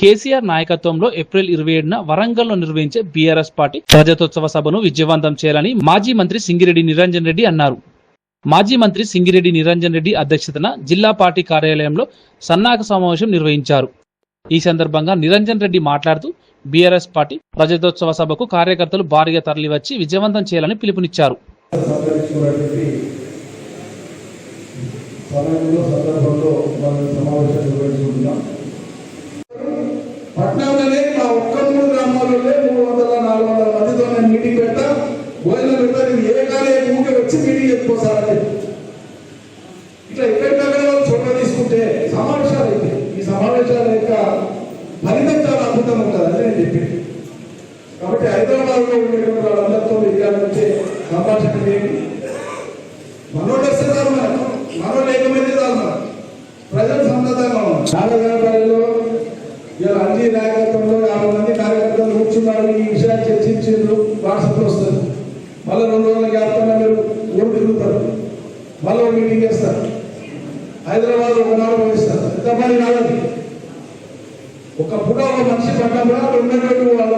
కేసీఆర్ నాయకత్వంలో ఏప్రిల్ ఇరవై ఏడున వరంగల్లో నిర్వహించే బీఆర్ఎస్ పార్టీ రజతోత్సవ సభను విజయవంతం చేయాలని మాజీ మంత్రి సింగిరెడ్డి నిరంజన్ రెడ్డి అన్నారు. మాజీ మంత్రి సింగిరెడ్డి నిరంజన్ రెడ్డి అధ్యక్షతన జిల్లా పార్టీ కార్యాలయంలో సన్నాహక సమావేశం నిర్వహించారు. ఈ సందర్భంగా నిరంజన్ రెడ్డి మాట్లాడుతూ బీఆర్ఎస్ పార్టీ రజతోత్సవ సభకు కార్యకర్తలు భారీగా తరలివచ్చి విజయవంతం చేయాలని పిలుపునిచ్చారు. సమయంలో సందర్భంలో మనం సమావేశం నిర్వహించుకుంటున్నాం. పట్నంలోనే మా ఒక్క మూడు గ్రామాలలో మూడు వందల నాలుగు వందల మందితో నేను మీటింగ్ పెట్టా భోజనం పెడతా నేను ఏ కాలే ఊకే వచ్చి మీటింగ్ చెప్పుకోసారని ఇట్లా ఎక్కడికక్కడ వాళ్ళు చొరవ తీసుకుంటే సమావేశాలు అయితే ఈ సమావేశాల యొక్క ఫలితం చాలా అద్భుతం ఉంటుంది అని నేను చెప్పింది. కాబట్టి హైదరాబాద్లో ఉండేటువంటి వాళ్ళందరితో ఇక్కడ వచ్చే సంభాషణ చేయండి. మనోళ్ళు వస్తే చాలు మనకు మనోళ్ళు ఏకమైతే చాలు ప్రజలు సంతతంగా ఉన్నారు మంది నాయకత్వంలో యాభై మంది కార్యకర్తలు కూర్చున్నారు ఈ విషయాన్ని చర్చించారు వాట్సాప్లో వస్తుంది. మళ్ళీ రెండు రోజుల గ్యాప్తో మీరు ఊరు తిరుగుతారు. మళ్ళీ మీటింగ్ చేస్తారు. హైదరాబాద్ ఒక నాడు పోయిస్తారు. ఎంతమంది నాలుగు ఒక పూట ఒక మనిషి పట్టినప్పుడు ఉన్నటువంటి వాళ్ళ